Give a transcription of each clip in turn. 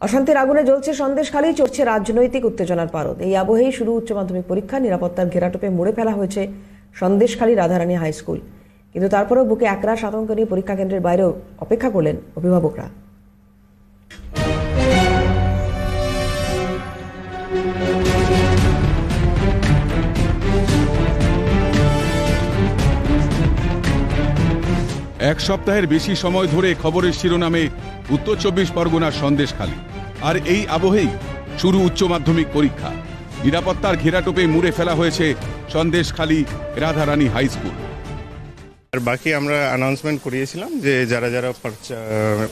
অশান্তির আগুনে জ্বলছে সন্দেশখালী চড়ছে রাজনৈতিক উত্তেজনার পারদ। এই আবহেই শুরু উচ্চ মাধ্যমিক পরীক্ষা, নিরাপত্তার ঘেরাটোপে মুড়ে ফেলা হয়েছে সন্দেশখালী রাধারানী হাই স্কুল। কিন্তু তারপরেও বুকে একরাশ আতঙ্ক নিয়ে পরীক্ষা কেন্দ্রের বাইরেও অপেক্ষা করলেন অভিভাবকরা। এক সপ্তাহের বেশি সময় ধরে খবরের শিরোনামে উত্তর চব্বিশ পরগনার সন্দেশখালী আর এই আবহেই শুরু উচ্চ মাধ্যমিক পরীক্ষা। নিরাপত্তার ঘেরাটোপে মুড়ে ফেলা হয়েছে সন্দেশখালী রাধারানী হাই স্কুল। আর বাকি আমরা অ্যানাউন্সমেন্ট করিয়েছিলাম যে যারা যারা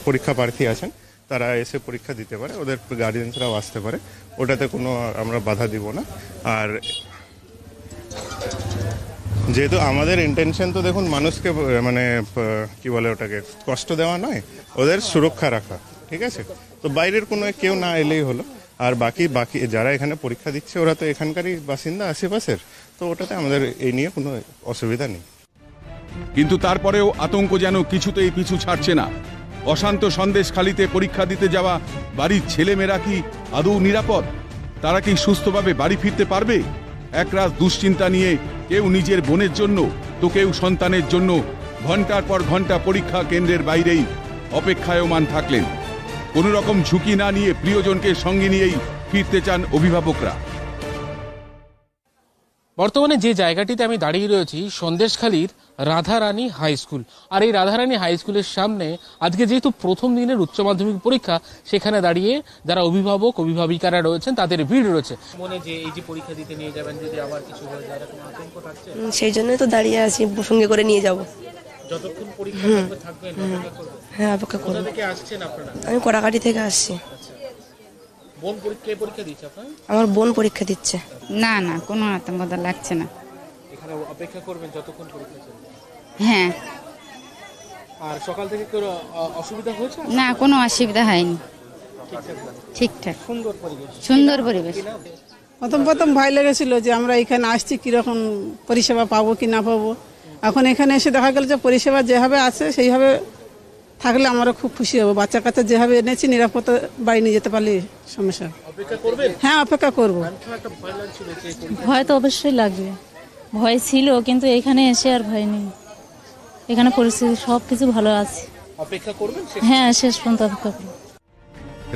পরীক্ষা- প্রার্থী আছেন, তারা এসে পরীক্ষা দিতে পারে, ওদের গার্ডিয়ানসরাও আসতে পারে। ওটাতে কোনো আমরা বাধা দিব না। আর যেহেতু আমাদের ইন্টেনশন তো দেখুন, মানুষকে মানে কি বলে ওটাকে, কষ্ট দেওয়া নয়, ওদের সুরক্ষা রাখা, ঠিক আছে? তো বাইরের কোনো কেউ না এলেই হলো। আর বাকি বাকি, যারা এখানে পরীক্ষা দিচ্ছে, ওরা তো এখানকারই বাসিন্দা, আশেপাশের। তো ওটাতে আমাদের এই নিয়ে কোনো অসুবিধা নেই। কিন্তু তারপরেও আতঙ্ক যেন কিছুতেই পিছু ছাড়ছে না। অশান্ত সন্দেশ খালিতে পরীক্ষা দিতে যাওয়া বাড়ির ছেলেমেয়েরা কি আদৌ নিরাপদ? তারা কি সুস্থভাবে বাড়ি ফিরতে পারবে? একরাশ দুশ্চিন্তা নিয়ে কেউ নিজের বোনের জন্য তো কেউ সন্তানের জন্য ঘণ্টার পর ঘণ্টা পরীক্ষা কেন্দ্রের বাইরেই অপেক্ষায়মান থাকলেন। কোনো রকম ঝুঁকি না নিয়ে প্রিয়জনকে সঙ্গে নিয়েই ফিরতে চান অভিভাবকরা। বর্তমানে যে জায়গাটিতে আমি দাঁড়িয়ে রয়েছি সন্দেশখালীর রাধারানী হাই স্কুল। আর এই রাধারানী হাই স্কুলের সামনে আজকে যেহেতু প্রথম দিনের উচ্চ মাধ্যমিক পরীক্ষা সেখানে দাঁড়িয়ে যারা অভিভাবক অভিভাবিকারা রয়েছেন তাদের ভিড় রয়েছে। মনে যে এই যে পরীক্ষা দিতে নিয়ে যাবেন যদি আবার কিছু হয়ে যায় এরকম আতঙ্ক থাকছে? সেই জন্যই তো দাঁড়িয়ে আছি সঙ্গে করে নিয়ে যাব। যতক্ষণ পরীক্ষা থাকবে থাকবেন হ্যাঁ অপেক্ষা কোথা করব। থেকে আসছেন আপনারা? আমি কড়াকাটি থেকে আসছি। বোন পরীক্ষা পরীক্ষা দিচ্ছে আপনার? আমার বোন পরীক্ষা দিচ্ছে। না না কোনো আতঙ্ক লাগছে না। এখানে অপেক্ষা করবেন যতক্ষণ পরীক্ষা চলবে? হ্যাঁ। আর সকাল থেকে কোনো অসুবিধা হয়েছে? না কোনো অসুবিধা হয়নি। ঠিকঠাক ঠিকঠাক। সুন্দর পরিবেশ। সুন্দর পরিবেশ। প্রথম প্রথম ভয় লেগেছিল যে আমরা এখানে আসছি কীরকম পরিষেবা পাবো কি না পাবো। এখন এখানে এসে দেখা গেল যে পরিষেবা যেভাবে আছে সেইভাবে থাকলে আমরা খুব খুশি হব। বাচ্চা কাচ্চা যেভাবে এনেছি নিরাপত্তা বাড়ি নিয়ে যেতে পারলে সমস্যা। হ্যাঁ অপেক্ষা করব। ভয় তো অবশ্যই লাগবে। ভয় ছিল কিন্তু এখানে এসে আর ভয় নেই। এখানে পরিস্থিতি সব কিছু ভালো আছে। অপেক্ষা করবেন হ্যাঁ শেষ পর্যন্ত অপেক্ষা করব।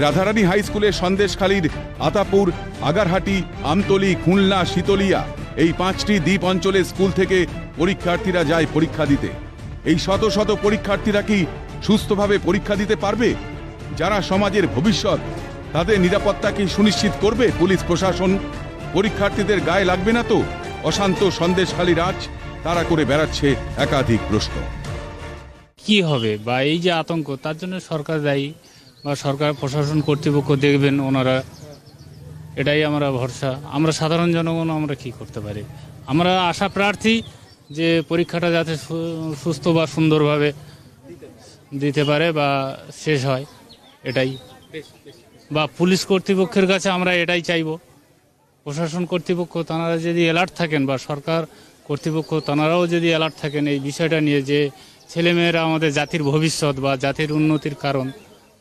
রাধারানী হাই স্কুলের সন্দেশখালীর আতাপুর আগারহাটি আমতলি খুলনা শীতলিয়া এই পাঁচটি দ্বীপ অঞ্চলের স্কুল থেকে পরীক্ষার্থীরা যায় পরীক্ষা দিতে। এই শত শত পরীক্ষার্থীরা কি সুস্থভাবে পরীক্ষা দিতে পারবে? যারা সমাজের ভবিষ্যৎ, তাদের নিরাপত্তা কি সুনিশ্চিত করবে পুলিশ প্রশাসন? পরীক্ষার্থীদের গায়ে লাগবে না তো? অশান্ত সন্দেশখালী রাজ তারা করে বেড়াচ্ছে একাধিক প্রশ্ন। কি হবে? বা এই যে আতঙ্ক, তার জন্য সরকার দায়ী? বা সরকার, প্রশাসন কর্তৃপক্ষ দেখবেন ওনারা? এটাই আমরা ভরসা। আমরা সাধারণ জনগণ, আমরা কি করতে পারি? আমরা আশা প্রার্থী যে পরীক্ষাটা যাতে সুস্থ বা সুন্দরভাবে দিতে পারে বা শেষ হয়, এটাই। বা পুলিশ কর্তৃপক্ষের কাছে আমরা এটাই চাইব। প্রশাসন কর্তৃপক্ষ, তাঁরা যদি অ্যালার্ট থাকেন বা সরকার কর্তৃপক্ষ, তাঁরাও যদি অ্যালার্ট থাকেন এই বিষয়টা নিয়ে যে ছেলেমেয়েরা আমাদের জাতির ভবিষ্যৎ বা জাতির উন্নতির কারণ,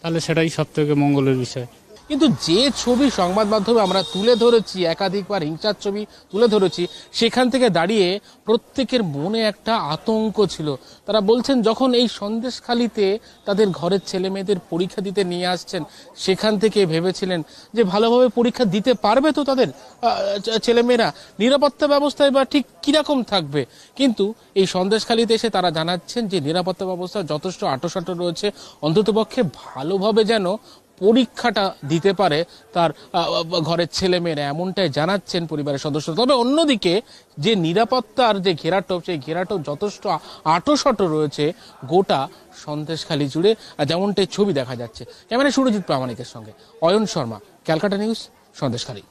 তাহলে সেটাই সব থেকে মঙ্গলের বিষয়। কিন্তু যে ছবি সংবাদ মাধ্যমে আমরা তুলে ধরেছি, একাধিকবার হিংসার ছবি তুলে ধরেছি, সেখান থেকে দাঁড়িয়ে প্রত্যেকের মনে একটা আতঙ্ক ছিল। তারা বলছেন, যখন এই সন্দেশখালিতে তাদের ঘরের ছেলে মেয়েদের পরীক্ষা দিতে নিয়ে আসছেন, সেখান থেকে ভেবেছিলেন যে ভালোভাবে পরীক্ষা দিতে পারবে তো তাদের ছেলেমেয়েরা? নিরাপত্তা ব্যবস্থায় বা ঠিক কীরকম থাকবে? কিন্তু এই সন্দেশখালিতে এসে তারা জানাচ্ছেন যে নিরাপত্তা ব্যবস্থা যথেষ্ট আটোসাটো রয়েছে। অন্ততপক্ষে ভালোভাবে যেন পরীক্ষাটা দিতে পারে তার ঘরের ছেলে মেয়েরা এমনটাই জানাচ্ছেন পরিবারের সদস্য। তবে অন্যদিকে যে নিরাপত্তার যে ঘেরাটোপ, সেই ঘেরাটোপ যথেষ্ট আটোসাটো রয়েছে গোটা সন্দেশখালি জুড়ে। যেমনটাই ছবি দেখা যাচ্ছে। ক্যামেরা সুরজিৎ প্রামাণিকের সঙ্গে অয়ন শর্মা, ক্যালকাটা নিউজ, সন্দেশখালী।